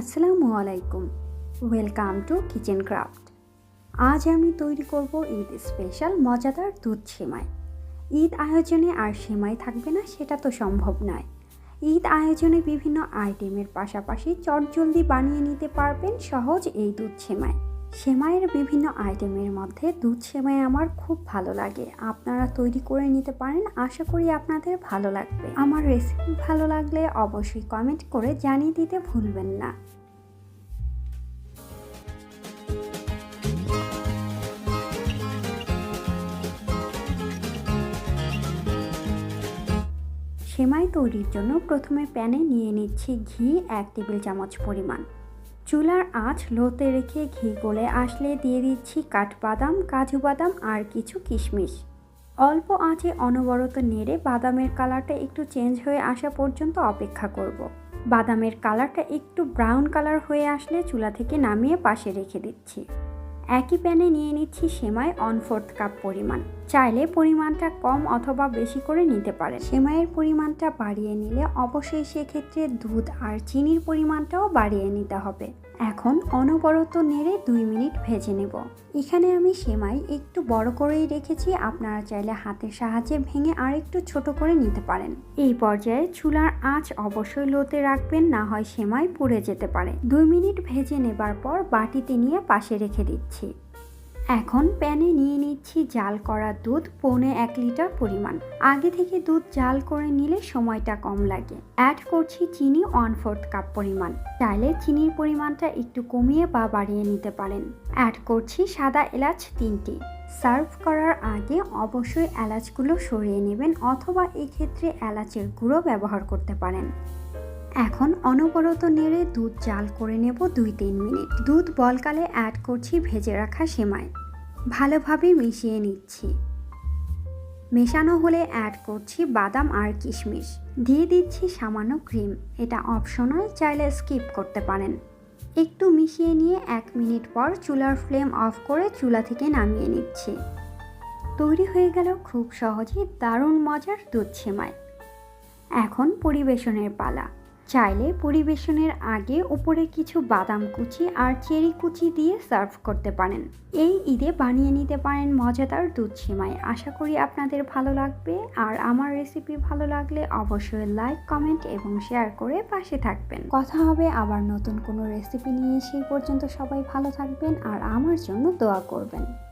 আসসালামু আলাইকুম। Welcome to kitchen craft আজ আমি তৈরি করব ঈদ স্পেশাল মজাদার দুধ সেমাই। ঈদ আয়োজনে আর সেমাই থাকবে না, সেটা তো সম্ভব নয়। ঈদ আয়োজনে বিভিন্ন আইটেমের পাশাপাশি চটজলদি বানিয়ে নিতে পারবেন সহজ এই দুধ সেমাই। সেমাইয়ের বিভিন্ন আইটেমের মধ্যে দুধ সেমাই আমার খুব ভালো লাগে। আপনারা তৈরি করে নিতে পারেন। আশা করি আপনাদের ভালো লাগবে। আমার রেসিপি ভালো লাগলে অবশ্যই কমেন্ট করে জানিয়ে দিতে ভুলবেন না। সেমাই তৈরির জন্য প্রথমে প্যানে নিয়ে নিচ্ছি ঘি এক টেবিল চামচ পরিমাণ। চুলার আঁচ লোতে রেখে ঘি গলে আসলে দিয়ে দিচ্ছি কাঠবাদাম, কাজু বাদাম আর কিছু কিশমিশ। অল্প আঁচে অনবরত নেড়ে বাদামের কালারটা একটু চেঞ্জ হয়ে আসা পর্যন্ত অপেক্ষা করব। বাদামের কালারটা একটু ব্রাউন কালার হয়ে আসলে চুলা থেকে নামিয়ে পাশে রেখে দিচ্ছি। একই প্যানে নিয়ে নিচ্ছি সেমাই অন ফোর্থ কাপ পরিমাণ। চাইলে পরিমাণটা কম অথবা বেশি করে নিতে পারেন। সেমাইয়ের পরিমাণটা বাড়িয়ে নিলে অবশ্যই সেক্ষেত্রে দুধ আর চিনির পরিমাণটাও বাড়িয়ে নিতে হবে। এখন অনবরত নেড়ে দুই মিনিট ভেজে নেব। এখানে আমি সেমাই একটু বড় করেই রেখেছি, আপনারা চাইলে হাতের সাহায্যে ভেঙে আর একটু ছোট করে নিতে পারেন। এই পর্যায়ে চুলার আঁচ অবশ্যই লোতে রাখবেন, না হয় সেমাই পুড়ে যেতে পারে। দুই মিনিট ভেজে নেবার পর বাটিতে নিয়ে পাশে রেখে দিচ্ছি। এখন প্যানে নিয়ে নিচ্ছি জাল করা দুধ পৌনে এক লিটার পরিমাণ। আগে থেকে দুধ জাল করে নিলে সময়টা কম লাগে। অ্যাড করছি চিনি ওয়ান ফোর্থ কাপ পরিমাণ। চাইলে চিনির পরিমাণটা একটু কমিয়ে বা বাড়িয়ে নিতে পারেন। অ্যাড করছি সাদা এলাচ তিনটি। সার্ভ করার আগে অবশ্যই এলাচগুলো সরিয়ে নেবেন অথবা এক্ষেত্রে এলাচের গুঁড়ো ব্যবহার করতে পারেন। এখন অনবরত নেড়ে দুধ জাল করে নেব দুই তিন মিনিট। দুধ বলকালে অ্যাড করছি ভেজে রাখা সেমাই। ভালোভাবে মিশিয়ে নিচ্ছি। মেশানো হলে অ্যাড করছি বাদাম আর কিশমিশ। দিয়ে দিচ্ছি সামান্য ক্রিম এটা অপশনাল চাইলে স্কিপ করতে পারেন। একটু মিশিয়ে নিয়ে এক মিনিট পর চুলার ফ্লেম অফ করে চুলা থেকে নামিয়ে নিচ্ছি। তৈরি হয়ে গেল খুব সহজেই দারুণ মজার দুধ সেমাই। এখন পরিবেশনের পালা। চাইলে পরিবেশনের আগে উপরে কিছু বাদাম কুচি আর চেরি কুচি দিয়ে সার্ভ করতে পারেন। এই ঈদে বানিয়ে নিতে পারেন মজাদার দুধ সেমাই। আশা করি আপনাদের ভালো লাগবে। আর আমার রেসিপি ভালো লাগলে অবশ্যই লাইক কমেন্ট এবং শেয়ার করে পাশে থাকবেন। কথা হবে আবার নতুন কোনো রেসিপি নিয়ে। সেই পর্যন্ত সবাই ভালো থাকবেন আর আমার জন্য দোয়া করবেন।